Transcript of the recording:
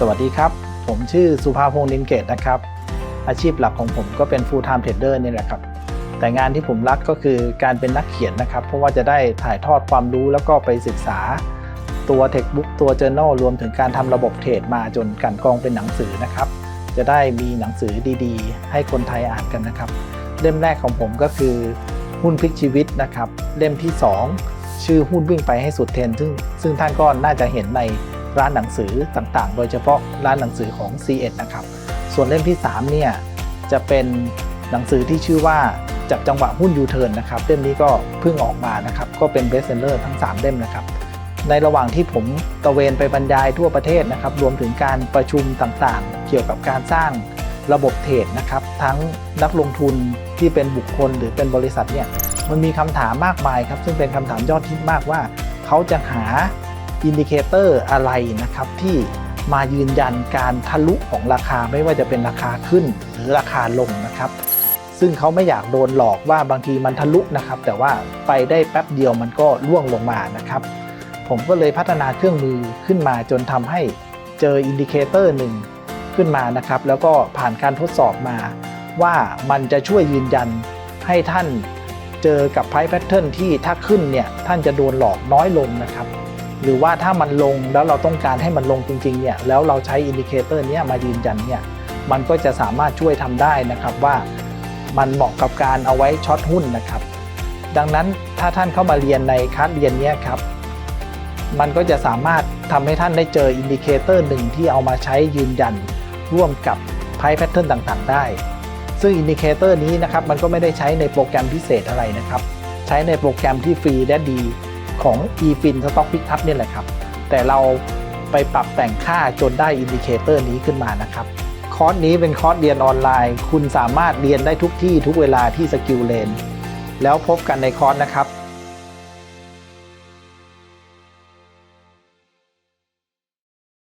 สวัสดีครับ ผมชื่อสุภาพงษ์นินเกตนะครับ อาชีพหลักของผมก็เป็น full time trader นี่แหละครับ แต่งานที่ผมรักก็คือการเป็นนักเขียนนะครับ เพราะว่าจะได้ถ่ายทอดความรู้แล้วก็ไปศึกษาตัวเทคบุ๊กตัว journal รวมถึงการทำระบบเทรดมาจนกลันกรองเป็นหนังสือนะครับ จะได้มีหนังสือดีๆ ให้คนไทยอ่านกันนะครับ เล่มแรกของผมก็คือหุ้นพลิกชีวิตนะครับ เล่มที่ 2 ชื่อหุ้นวิ่งไปให้สุดเทรนซึ่งซึ่งท่านก็น่าจะเห็นใน ร้านหนังสือต่างๆ โดยเฉพาะร้านหนังสือของ c ีเนะครับ ส่วนเล่มที่3เนี่ยจะเป็นหนังสือที่ชื่อว่าจับจังหวะหุ้นยูเทิร์นนะครับเล่มนี้ก็เพิ่งออกมานะครับก็เป็นเบสเซนเลอร์ทั้ง 3 เล่มนะครับในระหว่างที่ผมตระเวนไปบรรยายทั่วประเทศนะครับ รวมถึงการประชุมต่างๆ เกี่ยวกับการสร้างระบบเทรดนะครับ ทั้งนักลงทุนที่เป็นบุคคลหรือเป็นบริษัทเนี่ยมันมีคำถามมากมายครับ ซึ่งเป็นคำถามยอดฮิตมากว่า เขาจะหา อินดิเคเตอร์อะไรนะครับที่มายืนยันการทะลุของราคาไม่ว่าจะเป็นราคาขึ้นหรือราคาลงนะครับ ซึ่งเขาไม่อยากโดนหลอกว่าบางทีมันทะลุนะครับ แต่ว่าไปได้แป๊บเดียวมันก็ล่วงลงมานะครับ ผมก็เลยพัฒนาเครื่องมือขึ้นมาจนทำให้เจออินดิเคเตอร์หนึ่งขึ้นมานะครับ แล้วก็ผ่านการทดสอบมาว่ามันจะช่วยยืนยันให้ท่านเจอกับไพ่แพทเทิร์นที่ถ้าขึ้นเนี่ยท่านจะโดนหลอกน้อยลงนะครับ หรือว่าถ้ามันลงแล้วเราต้องการให้มันลงจริงๆเนี่ยแล้วเราใช้อินดิเคเตอร์นี้มายืนยันเนี่ยมันก็จะสามารถช่วยทำได้นะครับว่ามันเหมาะกับการเอาไว้ช็อตหุ้นนะครับ ดังนั้นถ้าท่านเข้ามาเรียนในคลาสเรียนนี้ครับ มันก็จะสามารถทำให้ท่านได้เจออินดิเคเตอร์หนึ่งที่เอามาใช้ยืนยัน ร่วมกับไพ่แพทเทิร์นต่างๆ ได้ ซึ่งอินดิเคเตอร์นี้นะครับมันก็ไม่ได้ใช้ในโปรแกรมพิเศษอะไรนะครับ ใช้ในโปรแกรมที่ฟรีและดี ของ eFin Stock Pickup เนี่ยแหละครับ แต่เราไปปรับแต่งค่าจนได้อินดิเคเตอร์นี้ขึ้นมานะครับคอร์สนี้เป็นคอร์สเรียนออนไลน์ คุณสามารถเรียนได้ทุกที่ทุกเวลาที่สกิลเลนแล้วพบกันในคอร์สนะครับ